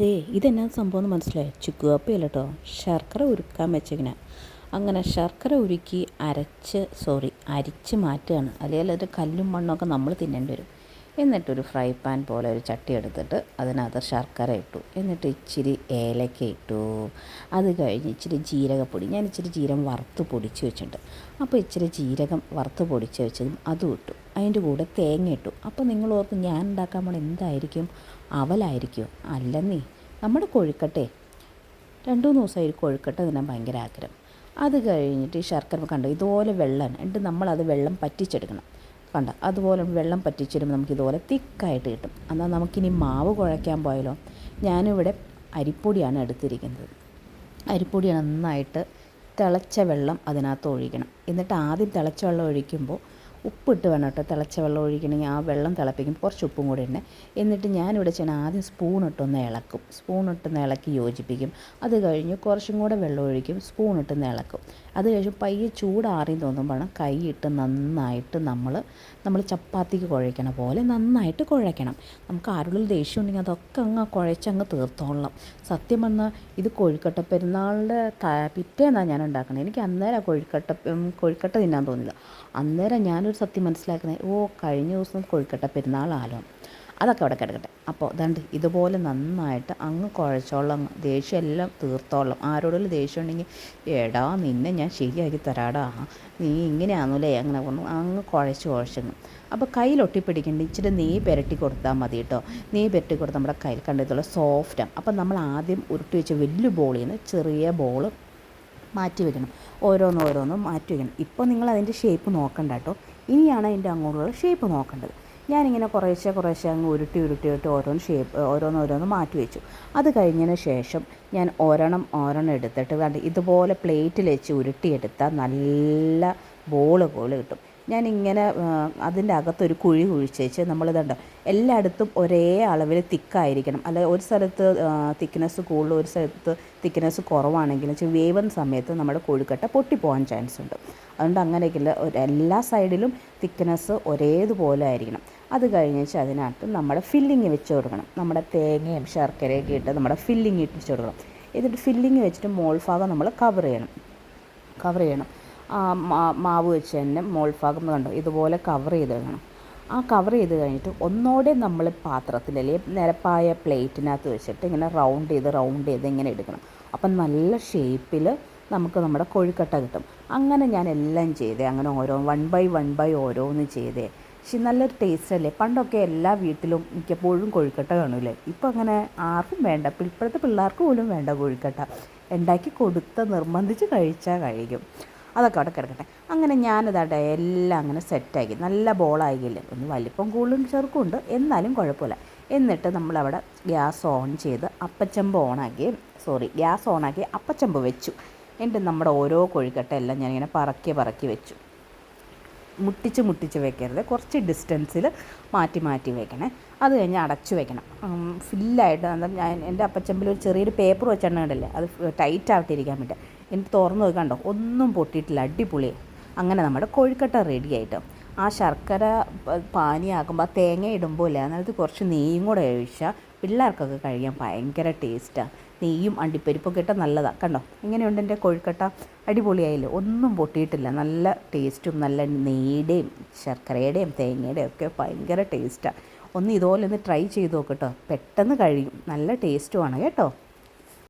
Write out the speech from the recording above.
ദേ ഇതെന്നാ സംഭവം എന്ന് മനസ്സിലായി? ചുക്കുകാപ്പിയല്ല കേട്ടോ ശർക്കര ഉരുക്കാൻ വെച്ചിങ്ങനെ അങ്ങനെ ശർക്കര ഉരുക്കി അരച്ച് സോറി അരിച്ച് മാറ്റുകയാണ്. അല്ലെങ്കിൽ അതിന്റെ കല്ലും മണ്ണൊക്കെ നമ്മൾ തിന്നേണ്ടി വരും. എന്നിട്ടൊരു ഫ്രൈ പാൻ പോലെ ഒരു ചട്ടി എടുത്തിട്ട് അതിനകത്ത് ശർക്കര ഇട്ടു. എന്നിട്ട് ഇച്ചിരി ഏലക്ക ഇട്ടു. അത് കഴിഞ്ഞ് ഇച്ചിരി ജീരകപ്പൊടി. ഞാൻ ഇച്ചിരി ജീരകം വറുത്ത് പൊടിച്ച് വെച്ചിട്ടുണ്ട്. അപ്പോൾ ഇച്ചിരി ജീരകം വറുത്ത് പൊടിച്ച് വെച്ചതും അതും ഇട്ടു. അതിന്റെ കൂടെ തേങ്ങ ഇട്ടു. അപ്പോൾ നിങ്ങൾ ഓർക്കും ഞാൻ ഉണ്ടാക്കാൻ പോണ എന്തായിരിക്കും? അവലായിരിക്കും. അല്ലെന്നേ നമ്മുടെ കൊഴുക്കട്ടെ. രണ്ടു മൂന്ന് ദിവസമായി കൊഴുക്കട്ട തിന്നാൻ ഭയങ്കര ആഗ്രഹം. അത് കഴിഞ്ഞിട്ട് ഈ ശർക്കര കണ്ടു? ഇതുപോലെ വെള്ളം എന്നിട്ട് നമ്മളത് വെള്ളം പറ്റിച്ചെടുക്കണം. കണ്ട? അതുപോലെ വെള്ളം പറ്റിച്ചിടുമ്പോൾ നമുക്ക് ഇതുപോലെ തിക്കായിട്ട് കിട്ടും. എന്നാൽ നമുക്കിനി മാവ് കുഴയ്ക്കാൻ പോയാലോ? ഞാനിവിടെ അരിപ്പൊടിയാണ് എടുത്തിരിക്കുന്നത്. അരിപ്പൊടി നന്നായിട്ട് തിളച്ച വെള്ളം അതിനകത്ത് ഒഴിക്കണം. എന്നിട്ട് ആദ്യം തിളച്ച വെള്ളം ഒഴിക്കുമ്പോൾ ഉപ്പിട്ട് വേണം കേട്ടോ. തിളച്ച വെള്ളം ഒഴിക്കണമെങ്കിൽ ആ വെള്ളം തിളപ്പിക്കും കുറച്ച് ഉപ്പും കൂടി ഇടണേ. എന്നിട്ട് ഞാനിവിടെ ചെയ്യണം ആദ്യം സ്പൂൺ ഇട്ടൊന്ന് ഇളക്കും. സ്പൂൺ ഇട്ടൊന്ന് ഇളക്കി യോജിപ്പിക്കും. അത് കഴിഞ്ഞ് കുറച്ചും കൂടെ വെള്ളം ഒഴിക്കും. സ്പൂൺ ഇട്ടൊന്ന് ഇളക്കും. അത് കഴിഞ്ഞ് പയ്യെ ചൂടാറി തോന്നുമ്പോഴാണ് കൈയിട്ട് നന്നായിട്ട് നമ്മൾ നമ്മൾ ചപ്പാത്തിക്ക് കുഴയ്ക്കണ പോലെ നന്നായിട്ട് കുഴയ്ക്കണം. നമുക്ക് ആരുള്ളിൽ ദേഷ്യം ഉണ്ടെങ്കിൽ അതൊക്കെ അങ്ങ് കുഴച്ചങ്ങ് തീർത്തോളണം. സത്യം പറഞ്ഞാൽ ഇത് കൊഴുക്കട്ട പെരുന്നാളിന്റെ പിറ്റേന്നാണ് ഞാൻ ഉണ്ടാക്കുന്നത് എനിക്ക് അന്നേരം കൊഴുക്കട്ട കൊഴുക്കട്ട തിന്നാൻ തോന്നില്ല. അന്നേരം ഞാനൊരു സത്യം മനസ്സിലാക്കുന്നത് ഓ കഴിഞ്ഞ ദിവസം കൊഴുക്കട്ട പെരുന്നാളാലോ അതൊക്കെ അവിടെ കിടക്കട്ടെ. അപ്പോൾ ദണ്ട് ഇതുപോലെ നന്നായിട്ട് അങ്ങ് കുഴച്ചോളം ദേഷ്യം എല്ലാം തീർത്തോളം. ആരോടെങ്കിലും ദേഷ്യം ഉണ്ടെങ്കിൽ എടാ നിന്നെ ഞാൻ ശരിയാക്കി തരാടാ. നീ ഇങ്ങനെയാണല്ലേ അങ്ങനെ പറഞ്ഞു. അങ്ങ് കുഴച്ച് കുഴച്ചങ്ങ്. അപ്പോൾ കയ്യിൽ ഒട്ടിപ്പിടിക്കേണ്ട ഇച്ചിരി നീ പെരട്ടി കൊടുത്താൽ മതി കേട്ടോ. നെയ്യ് പുരട്ടി കൊടുത്താൽ നമ്മുടെ കയ്യിൽ കണ്ടതുള്ള സോഫ്റ്റാണ് അപ്പോൾ നമ്മൾ ആദ്യം ഉരുട്ടി വെച്ച വലിയ ബോളിൽ നിന്ന് ചെറിയ ബോൾ മാറ്റി വെക്കണം ഓരോന്ന് ഓരോന്നും മാറ്റി വെക്കണം ഇപ്പോൾ നിങ്ങൾ അതിന്റെ ഷേപ്പ് നോക്കണ്ട കേട്ടോ. ഇനിയാണ് അതിന്റെ അങ്ങോട്ടുള്ള ഷേപ്പ് നോക്കേണ്ടത്. ഞാനിങ്ങനെ കുറേശ്ശെ കുറേശ്ശെ അങ്ങ് ഉരുട്ടി ഉരുട്ടി ഉരുട്ടി ഓരോന്ന് ഷേപ്പ് ഓരോന്നോരോന്ന് ഓരോന്ന് മാറ്റി വെച്ചു അത് കഴിഞ്ഞതിന് ശേഷം ഞാൻ ഒരെണ്ണം ഒരെണ്ണം എടുത്തിട്ട് കണ്ട് ഇതുപോലെ പ്ലേറ്റിൽ വെച്ച് ഉരുട്ടിയെടുത്താൽ നല്ല ബോൾ പോലെ കിട്ടും. ഞാനിങ്ങനെ അതിന്റെ അകത്തൊരു കുഴി കുഴിച്ചേച്ച് നമ്മളിതുണ്ട് എല്ലായിടത്തും ഒരേ അളവിൽ തിക്കായിരിക്കണം. അല്ല ഒരു സ്ഥലത്ത് തിക്നെസ് കൂടുതൽ ഒരു സ്ഥലത്ത് തിക്നെസ് കുറവാണെങ്കിലും വേവുന്ന സമയത്ത് നമ്മുടെ കോഴിക്കട്ട പൊട്ടിപ്പോകാൻ ചാൻസ് ഉണ്ട്. അതുകൊണ്ട് അങ്ങനെയൊക്കെയുള്ള എല്ലാ സൈഡിലും തിക്നെസ് ഒരേതുപോലെ ആയിരിക്കണം. അത് കഴിഞ്ഞാൽ അതിനകത്ത് നമ്മുടെ ഫില്ലിങ് വെച്ച് കൊടുക്കണം. നമ്മുടെ തേങ്ങയും ശർക്കരയൊക്കെ ഇട്ട് നമ്മുടെ ഫില്ലിങ് ഇട്ട് കൊടുക്കണം. എന്നിട്ട് ഫില്ലിങ് വെച്ചിട്ട് മോൾ ഭാഗം നമ്മൾ കവർ ചെയ്യണം. കവർ ചെയ്യണം. മാവ് വെച്ച് തന്നെ മോൾഭാഗം കണ്ടോ? ഇതുപോലെ കവർ ചെയ്ത് ആ കവർ ചെയ്ത് കഴിഞ്ഞിട്ട് ഒന്നോടെ നമ്മൾ പാത്രത്തിൽ അല്ലെങ്കിൽ നിരപ്പായ പ്ലേറ്റിനകത്ത് വെച്ചിട്ട് ഇങ്ങനെ റൗണ്ട് ചെയ്ത് റൗണ്ട് ചെയ്ത് ഇങ്ങനെ എടുക്കണം. അപ്പം നല്ല ഷേപ്പിൽ നമുക്ക് നമ്മുടെ കൊഴുക്കട്ട കിട്ടും. അങ്ങനെ ഞാൻ എല്ലാം ചെയ്തേ. അങ്ങനെ ഓരോ വൺ ബൈ വൺ ബൈ ഓരോന്ന് ചെയ്തേ. പക്ഷെ നല്ലൊരു ടേസ്റ്റ് അല്ലേ? പണ്ടൊക്കെ എല്ലാ വീട്ടിലും മിക്കപ്പോഴും കൊഴുക്കട്ട കാണൂലേ ഇപ്പം അങ്ങനെ ആർക്കും വേണ്ട. ഇപ്പോഴത്തെ പിള്ളേർക്ക് പോലും വേണ്ട കൊഴുക്കട്ട. ഉണ്ടാക്കി കൊടുത്ത് നിർബന്ധിച്ച് കഴിച്ചാൽ കഴിക്കും. അതൊക്കെ അവിടെ കിടക്കട്ടെ. അങ്ങനെ ഞാനിതാട്ടെ എല്ലാം അങ്ങനെ സെറ്റാക്കി. നല്ല ബോളായില്ലേ? ഒന്ന് വലിപ്പം കൂടുതലും ചെറുക്കുമുണ്ട്. എന്നാലും കുഴപ്പമില്ല. എന്നിട്ട് നമ്മളവിടെ ഗ്യാസ് ഓൺ ചെയ്ത് അപ്പച്ചമ്പ് ഓണാക്കി സോറി ഗ്യാസ് ഓണാക്കി അപ്പച്ചമ്പ് വെച്ചു. എന്നിട്ട് നമ്മുടെ ഓരോ കോഴിക്കട്ട എല്ലാം ഞാനിങ്ങനെ പറക്കി പറക്കി വെച്ചു. മുട്ടിച്ച് മുട്ടിച്ച് വെക്കരുത്. കുറച്ച് ഡിസ്റ്റൻസിൽ മാറ്റി മാറ്റി വെക്കണേ. അത് കഴിഞ്ഞ് അടച്ചു വെക്കണം. ഫില്ലായിട്ട് ഞാൻ എന്റെ അപ്പച്ചമ്പിൽ ഒരു ചെറിയൊരു പേപ്പർ വെച്ചെണ്ണ കണ്ടല്ലേ? അത് ടൈറ്റ് ആവട്ടിരിക്കാൻ വേണ്ടി. എനിക്ക് തുറന്ന് നോക്കി കണ്ടോ? ഒന്നും പൊട്ടിയിട്ടില്ല. അടിപൊളി. അങ്ങനെ നമ്മുടെ കോഴിക്കട്ട റെഡി ആയിട്ട്. ആ ശർക്കര പാനിയാക്കുമ്പോൾ തേങ്ങ ഇടുമ്പോൾ ഇല്ല? അതിനകത്ത് കുറച്ച് നെയ്യും കൂടെ ഒഴിച്ചാൽ പിള്ളേർക്കൊക്കെ കഴിക്കാൻ ഭയങ്കര ടേസ്റ്റാണ് നെയ്യും അണ്ടിപ്പരിപ്പൊക്കെ ഇട്ടാൽ നല്ലതാണ് കണ്ടോ? ഇങ്ങനെയുണ്ട് എന്റെ കോഴിക്കട്ട. അടിപൊളിയായില്ലേ? ഒന്നും പൊട്ടിയിട്ടില്ല. നല്ല ടേസ്റ്റും നല്ല നെയ്യുടെയും ശർക്കരയുടെയും തേങ്ങയുടെയും ഒക്കെ ഭയങ്കര ടേസ്റ്റാണ് ഒന്ന് ഇതുപോലെ ഒന്ന് ട്രൈ ചെയ്ത് നോക്കട്ടോ പെട്ടെന്ന് കഴിയും. നല്ല ടേസ്റ്റുമാണ് കേട്ടോ.